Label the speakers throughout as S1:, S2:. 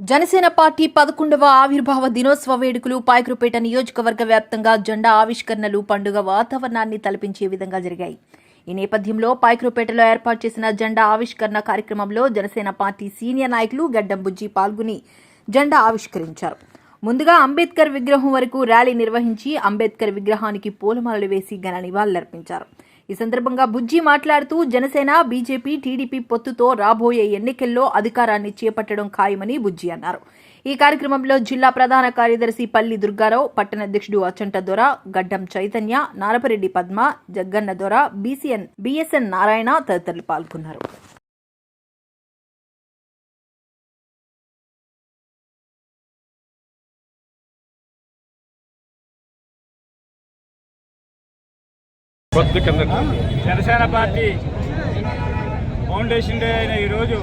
S1: Janasena party పదకొండవ ఆవిర్భావ దినోత్సవ వేడుకలు పాయకురుపేట నియోజకవర్గ వ్యాప్తంగా జెండా ఆవిష్కరణలు పండుగ వాతావరణాన్ని తలపించే విధంగా జరిగాయి. ఈ నేపథ్యంలో పాయకురుపేటలో ఏర్పాటు చేసిన జెండా ఆవిష్కరణ కార్యక్రమంలో జనసేన పార్టీ సీనియర్ నాయకులు గడ్డం బుజ్జి పాల్గొని జెండా ఆవిష్కరించారు. ముందుగా అంబేద్కర్ విగ్రహం వరకు ర్యాలీ నిర్వహించి అంబేద్కర్ విగ్రహానికి పూలమాలలు వేసి ఘన నివాళులర్పించారు. ఈ సందర్భంగా బుజ్జి మాట్లాడుతూ జనసేన బీజేపీ టీడీపీ పొత్తుతో రాబోయే ఎన్నికల్లో అధికారాన్ని చేపట్టడం ఖాయమని బుజ్జి అన్నారు. ఈ కార్యక్రమంలో జిల్లా ప్రధాన కార్యదర్శి పల్లి దుర్గారావు పట్టణ అధ్యక్షుడు అచంట దొర గడ్డం చైతన్య నారపరెడ్డి పద్మ జగ్గన్న దొర బీసీఎన్ బీఎస్ఎన్ నారాయణ తదితరులు పాల్గొన్నారు.
S2: జనసేన పార్టీ ఫౌండేషన్ డే అయిన ఈరోజు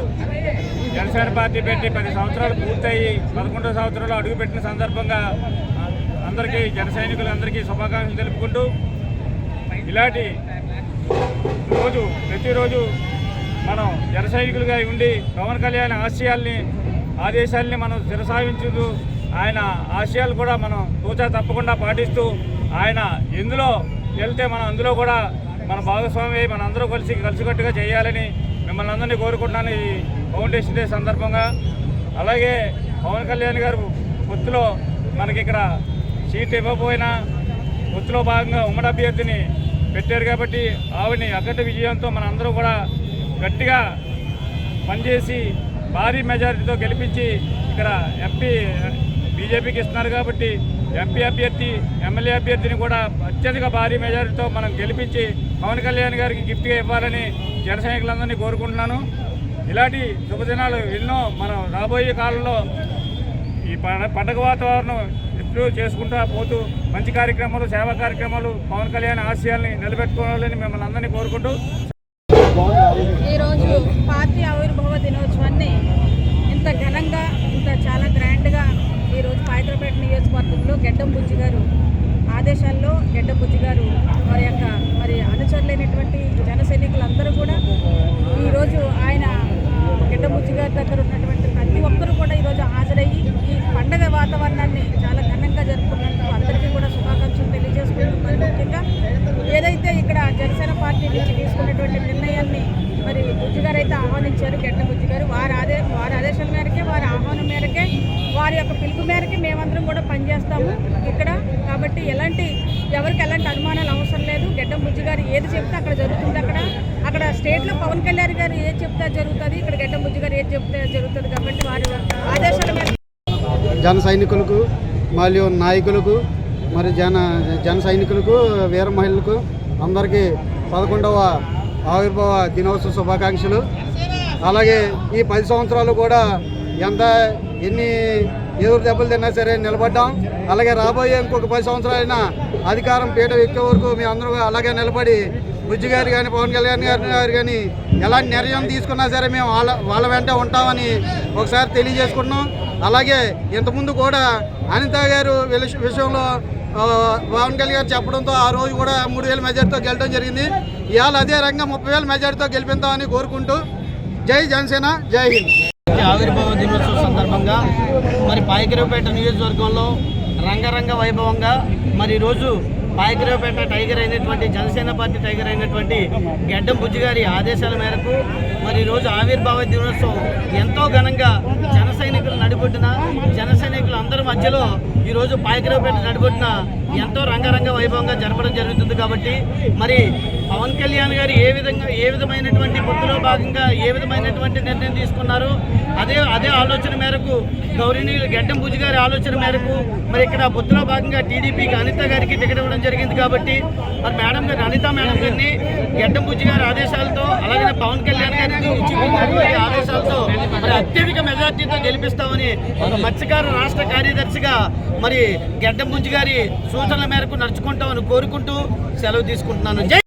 S2: జనసేన పార్టీ పెట్టి పది సంవత్సరాలు పూర్తయి పదకొండో సంవత్సరాలు అడుగుపెట్టిన సందర్భంగా అందరికీ జన సైనికులందరికీ శుభాకాంక్షలు తెలుపుకుంటూ ఇలాంటి రోజు ప్రతిరోజు మనం జన సైనికులుగా ఉండి పవన్ కళ్యాణ్ ఆశయాల్ని ఆదేశాల్ని మనం శిరసావించుతూ ఆయన ఆశయాలు కూడా మనం తూచా తప్పకుండా పాటిస్తూ ఆయన ఎందులో వెళ్తే మనం అందులో కూడా మన భాగస్వామి అయి మన అందరూ కలిసి కలిసికట్టుగా చేయాలని మిమ్మల్ని అందరినీ కోరుకుంటున్నాను ఈ ఫౌండేషన్ డే సందర్భంగా. అలాగే పవన్ కళ్యాణ్ గారు పొత్తులో మనకి ఇక్కడ సీట్ ఇవ్వకపోయినా పొత్తులో భాగంగా ఉమ్మడి అభ్యర్థిని పెట్టారు కాబట్టి ఆవిడని అఖండ విజయంతో మన అందరూ కూడా గట్టిగా పనిచేసి భారీ మెజారిటీతో గెలిపించి ఇక్కడ ఎంపీ బీజేపీకి ఇస్తున్నారు కాబట్టి ఎంపీ అభ్యర్థి ఎమ్మెల్యే అభ్యర్థిని కూడా అత్యధిక భారీ మెజారిటీతో మనం గెలిపించి పవన్ కళ్యాణ్ గారికి గిఫ్ట్గా ఇవ్వాలని జన సైనికులందరినీ కోరుకుంటున్నాను. ఇలాంటి శుభదినాలు ఎన్నో మనం రాబోయే కాలంలో ఈ పండగ వాతావరణం ఎప్పుడూ చేసుకుంటూ పోతూ మంచి కార్యక్రమాలు సేవా కార్యక్రమాలు పవన్ కళ్యాణ్ ఆశయాల్ని నిలబెట్టుకోవాలని మిమ్మల్ని అందరినీ కోరుకుంటూ.
S3: ఈరోజు పార్టీ ఆవిర్భావ దినోత్సవాన్ని ఇంత ఘనంగా ఇంత చాలా గ్రాండ్గా ఈరోజు పాయకరపేట నియోజకవర్గంలో గెడ్డం బుజ్జి గారు ఆదేశాల్లో గెడ్డ బుజ్జి గారు వారి యొక్క మరి అనుచరులైనటువంటి జన సైనికులందరూ కూడా ఈరోజు ఆయన గెడ్డ బుజ్జి గారి దగ్గర ఉన్నటువంటి ప్రతి ఒక్కరూ కూడా ఈరోజు హాజరయ్యి ఈ పండగ వాతావరణాన్ని చాలా ఘనంగా జరుపుకున్నందుకు అందరికీ కూడా శుభాకాంక్షలు తెలియజేసుకుంటూ మరి ముఖ్యంగా ఏదైతే ఇక్కడ జనసేన పార్టీ నుంచి తీసుకున్నటువంటి నిర్ణయాన్ని మరి బుజ్జి గారు అయితే ఆహ్వానించారు గెడ్డ బుజ్జి గారు వారి ఆదే వారి ఆదేశాల మేరకే వారి ఆహ్వానం మేరకే వారి యొక్క పిలుపు మేరకి మేమందరం కూడా పనిచేస్తాము ఇక్కడ. కాబట్టి ఎలాంటి ఎవరికి ఎలాంటి అనుమానాలు అవసరం లేదు. గెడ్డం బుజ్జి గారు ఏది చెప్తే అక్కడ జరుగుతుంది అక్కడ. అక్కడ స్టేట్లో పవన్ కళ్యాణ్ గారు ఏది చెప్తే జరుగుతుంది. ఇక్కడ గెడ్డం బుజ్జి గారు ఏది చెప్తే జరుగుతుంది. కాబట్టి వారి ఆదేశాల మేరకు
S4: జన సైనికులకు మరియు నాయకులకు మరి జన జన సైనికులకు వీర మహిళలకు అందరికీ పదకొండవ ఆవిర్భావ దినోత్సవ శుభాకాంక్షలు. అలాగే ఈ పది సంవత్సరాలు కూడా ఎంత ఎన్ని ఎదురు దెబ్బలు తిన్నా సరే నిలబడ్డాం. అలాగే రాబోయే ఇంకొక పది సంవత్సరాలైనా అధికారం పీట ఎక్కే వరకు మేము అందరూ అలాగే నిలబడి బుజ్జి గారు కానీ పవన్ కళ్యాణ్ గారి గారు కానీ ఎలాంటి నిర్ణయం తీసుకున్నా సరే మేము వాళ్ళ వాళ్ళ వెంట ఉంటామని ఒకసారి తెలియజేసుకుంటున్నాం. అలాగే ఇంతకుముందు కూడా అనిత గారు విషయంలో పవన్ కళ్యాణ్ గారు చెప్పడంతో ఆ రోజు కూడా మూడు వేల మెజార్టీతో గెలడం జరిగింది. ఇవాళ అదే రకంగా ముప్పై వేల మెజార్టీతో గెలిపిద్దామని కోరుకుంటూ జై జనసేన జై హింద్.
S5: ఆవిర్భావ దినోత్సవం సందర్భంగా మరి పాయకరావుపేట నియోజకవర్గంలో రంగరంగ వైభవంగా మరి ఈరోజు పాయకరావుపేట టైగర్ అయినటువంటి జనసేన పార్టీ టైగర్ అయినటువంటి గెడ్డం బుజ్జి గారి ఆదేశాల మేరకు మరి ఈరోజు ఆవిర్భావ దినోత్సవం ఎంతో ఘనంగా జన సైనికులు నడిబొట్టిన జన సైనికులు అందరి మధ్యలో ఈరోజు పాయకరావుపేట నడిబొట్టిన ఎంతో రంగరంగ వైభవంగా జరపడం జరుగుతుంది కాబట్టి మరి పవన్ కళ్యాణ్ గారు ఏ విధంగా ఏ విధమైనటువంటి పొత్తులో భాగంగా ఏ విధమైనటువంటి నిర్ణయం తీసుకున్నారు అదే అదే ఆలోచన మేరకు గౌరవనీయులు గడ్డం బుజ్జి గారి ఆలోచన మేరకు మరి ఇక్కడ పొత్తులో భాగంగా టీడీపీకి అనిత గారికి టికెట్ ఇవ్వడం జరిగింది కాబట్టి మరి మేడం గారు అనిత మేడం గారిని గడ్డం బుజ్జి గారి ఆదేశాలతో అలాగే పవన్ కళ్యాణ్ గారికి ఇచ్చినటువంటి ఆదేశాలతో మరి అత్యధిక మెజార్టీతో గెలిపిస్తామని ఒక మత్స్యకార రాష్ట్ర కార్యదర్శిగా మరి గడ్డం గారి సూచనల మేరకు నడుచుకుంటామని కోరుకుంటూ సెలవు తీసుకుంటున్నాను.